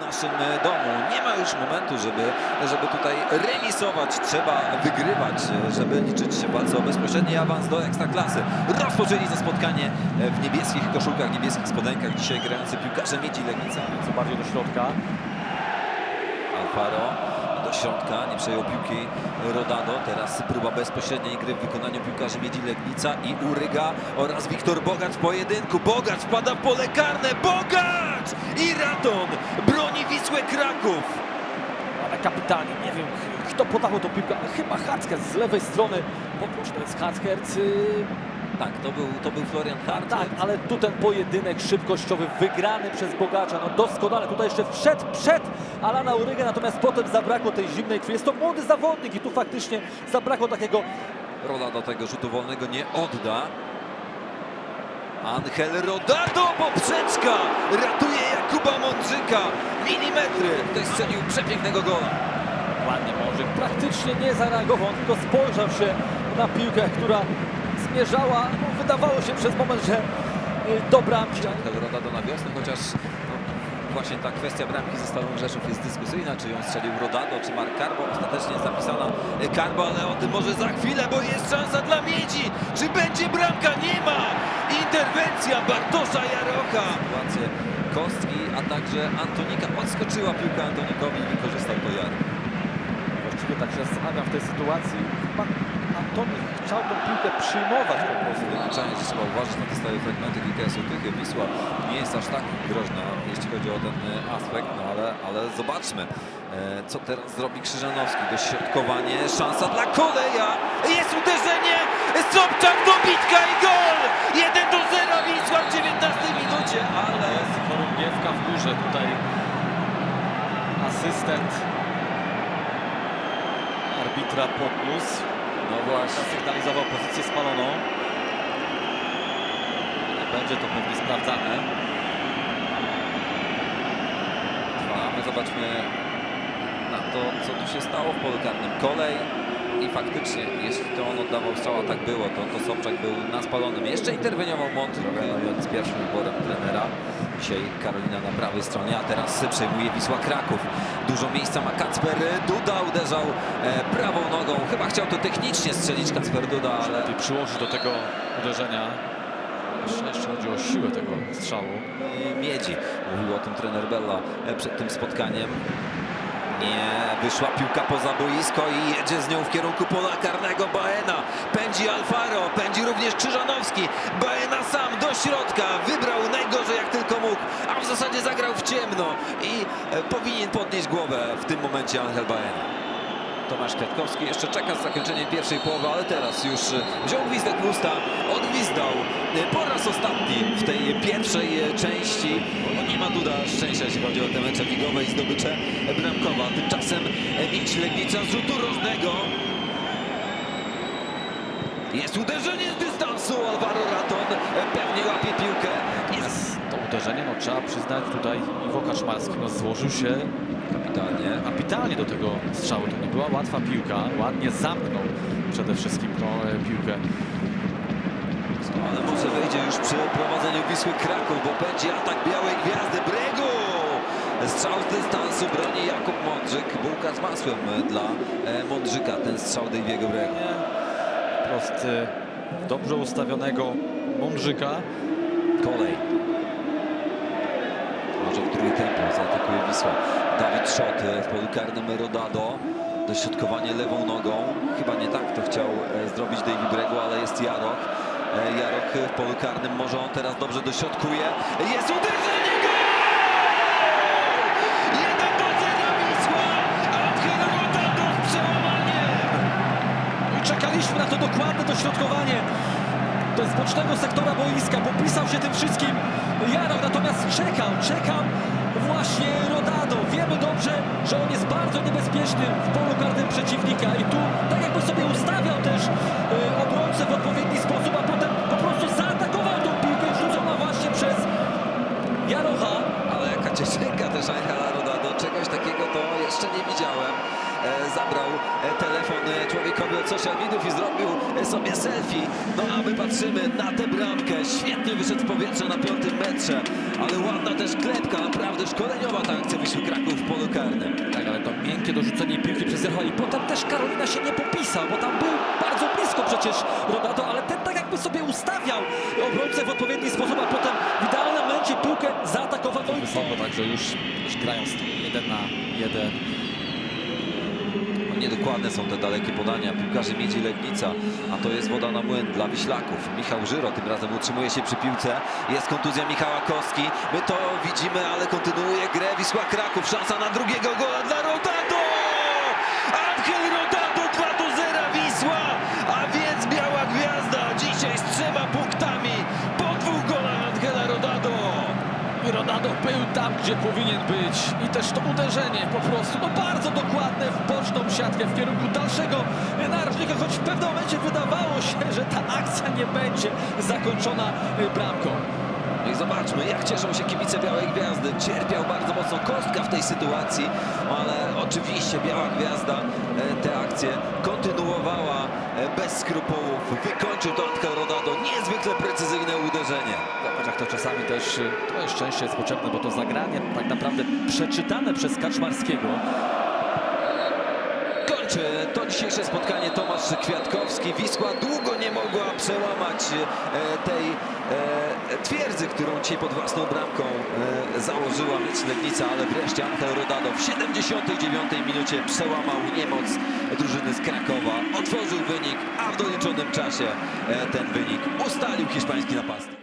w naszym e, domu. Nie ma już momentu, żeby, żeby tutaj remisować. Trzeba wygrywać, e, żeby liczyć się walce o bezpośredni awans do Ekstraklasy. Rozpoczęli to spotkanie e, w niebieskich koszulkach, niebieskich spodenkach. Dzisiaj grający piłkarze Miedzi Legnica. Co bardziej do środka. Alfaro środka, nie przejął piłki Rodado. Teraz próba bezpośredniej gry w wykonaniu piłkarzy Miedzi Legnica i Uryga oraz Wiktor Bogacz w pojedynku. Bogacz wpada w pole karne. Bogacz! I Raton broni Wisłę Kraków. Ale kapitalnie, nie wiem kto podawał tą piłkę, chyba Hacker z lewej strony. Poproszę, to jest Hacker. Tak, to był, to był Florian Hart. Tak, ale tu ten pojedynek szybkościowy wygrany przez Bogacza, no doskonale. Tutaj jeszcze wszedł przed Alana Urygę, natomiast potem zabrakło tej zimnej krwi. Jest to młody zawodnik i tu faktycznie zabrakło takiego Roda do tego rzutu wolnego nie odda. Angel Rodado, poprzeczka! Ratuje Jakuba Mądrzyka. Milimetry. Ktoś strzelił przepięknego gola. ładnie może. Praktycznie nie zareagował, tylko spojrzał się na piłkę, która zmierzała. No, wydawało się przez moment, że y, do bramki. Angel Rodado na wiosnę, chociaż no, właśnie ta kwestia bramki ze Stalą Rzeszów jest dyskusyjna, czy ją strzelił Rodado, czy Mark Karbo. Ostatecznie jest zapisana Karbo, ale o tym może za chwilę, bo jest szansa dla Miedzi. Czy będzie bramka? Nie ma! Interwencja Bartosza Jarocha. Sytuację Kostki, a także Antonika. Odskoczyła piłka Antonikowi i wykorzystał to Jar. Właściwie tak się zastanawiam w tej sytuacji. Antoni chciał tą piłkę przyjmować po prostu. Wyliczanie, że trzeba uważać na te stałe fragmenty GKS-u Tychy. Wisła nie jest aż tak groźna, jeśli chodzi o ten e, aspekt, no ale, ale zobaczmy, e, co teraz zrobi Krzyżanowski. Dośrodkowanie, szansa dla Koleja, jest uderzenie, Sobczak dobitka i gol! 1 do 0 Wisła w 19 minucie, ale... jest chorągiewka w górze tutaj. Asystent arbitra podniósł. No właśnie. Zasygnalizował pozycję spaloną. Będzie to pewnie sprawdzane. Trwamy, zobaczmy na to, co tu się stało w polu karnym. Kolej i faktycznie, jeśli to on oddawał strzał, a tak było, to, to Sobczak był na spalonym. Jeszcze interweniował Mądrzyk z pierwszym wyborem trenera. Dzisiaj Karolina na prawej stronie, a teraz przejmuje Wisła Kraków. Dużo miejsca ma Kacper Duda, uderzał e, prawą nogą. Chyba chciał to technicznie strzelić Kacper Duda, ale Lepiej przyłożyć do tego uderzenia. Jeszcze, chodzi o siłę tego strzału. Miedzi. Mówił o tym trener Bella e, przed tym spotkaniem. Nie, wyszła piłka poza boisko i jedzie z nią w kierunku pola karnego Baena. Pędzi Alfaro, pędzi również Krzyżanowski. Baena sam do środka, wybrał najgorzej zasadzie zagrał w ciemno i e, powinien podnieść głowę w tym momencie Angel Baena. Tomasz Kwiatkowski jeszcze czeka z zakończeniem pierwszej połowy, ale teraz już e, wziął gwizdek usta, odgwizdał e, po raz ostatni w tej pierwszej części. No nie ma Duda szczęścia, jeśli chodzi o te mecze ligowe i zdobycze bramkowa. Tymczasem Miedź Legnica z rzutu rożnego. Jest uderzenie z dystansu, Alvaro Raton pewnie łapie piłkę. Uderzenie, no trzeba przyznać tutaj Iwo Kaczmarski no, złożył się kapitalnie. kapitalnie do tego strzału. To nie była łatwa piłka, ładnie zamknął przede wszystkim tą e, piłkę. No, ale może wejdzie już przy prowadzeniu Wisły Kraków, bo będzie atak Białej Gwiazdy Bregu. Strzał z dystansu broni Jakub Mądrzyk. Bułka z masłem dla e, Mądrzyka, ten strzał Daviego Bregu. Wprost e, dobrze ustawionego Mądrzyka. Kolej. Wisła. Dawid Szot w polu karnym Rodado. Dośrodkowanie lewą nogą. Chyba nie tak to chciał e, zrobić Davy Bregu, ale jest Jarok. E, Jarok w polu karnym. Może on teraz dobrze dośrodkuje. Jest uderzenie! Gol! 1 do 0 Wisła! Angel Rodado w przełamanie! I czekaliśmy na to dokładne dośrodkowanie. Z bocznego sektora boiska. Popisał się tym wszystkim Jarok, natomiast czekał, czekał właśnie Rodado. Wiemy dobrze, że on jest bardzo niebezpieczny w polu karnym przeciwnika i tu tak jakby sobie zabrał e, telefon e, człowiekowi od social mediów i zrobił e, sobie selfie. No a my patrzymy na tę bramkę. Świetnie wyszedł w powietrze na piątym metrze, ale ładna też klepka, naprawdę szkoleniowa ta akcja Wisły Kraków w polu karnym. Tak, ale to miękkie dorzucenie piłki przez Zerwali. Potem też Karolina się nie popisał, bo tam był bardzo blisko przecież Rodato, ale ten tak jakby sobie ustawiał obrońcę w odpowiedni sposób, a potem w idealnym momencie piłkę zaatakował. Wysoko, także już, już grają z na jeden Niedokładne są te dalekie podania piłkarzy Miedzi Legnica, a to jest woda na młyn dla Wiślaków. Michał Żyro tym razem utrzymuje się przy piłce. Jest kontuzja Michała Koski. My to widzimy, ale kontynuuje grę Wisła Kraków. Szansa na drugiego gola dla Rodado! I Rodado był tam, gdzie powinien być. I też to uderzenie po prostu, no bardzo dokładne w boczną siatkę w kierunku dalszego narożnika, choć w pewnym momencie wydawało się, że ta akcja nie będzie zakończona bramką. Zobaczmy, jak cieszą się kibice Białej Gwiazdy. Cierpiał bardzo mocno Kostka w tej sytuacji, ale oczywiście Biała Gwiazda e, tę akcję kontynuowała e, bez skrupułów. Wykończył to Ankel Rodado. Niezwykle precyzyjne uderzenie. Zobacz, jak to czasami też y, trochę szczęście jest potrzebne, bo to zagranie tak naprawdę przeczytane przez Kaczmarskiego. Kończy to dzisiejsze spotkanie Tomasz Kwiatkowski. Wisła długo nie mogła przełamać e, tej e, twierdzy, którą dzisiaj pod własną bramką e, założyła Legnica, ale wreszcie Angel Rodado w 79 minucie przełamał niemoc drużyny z Krakowa. Otworzył wynik, a w doliczonym czasie ten wynik ustalił hiszpański napastnik.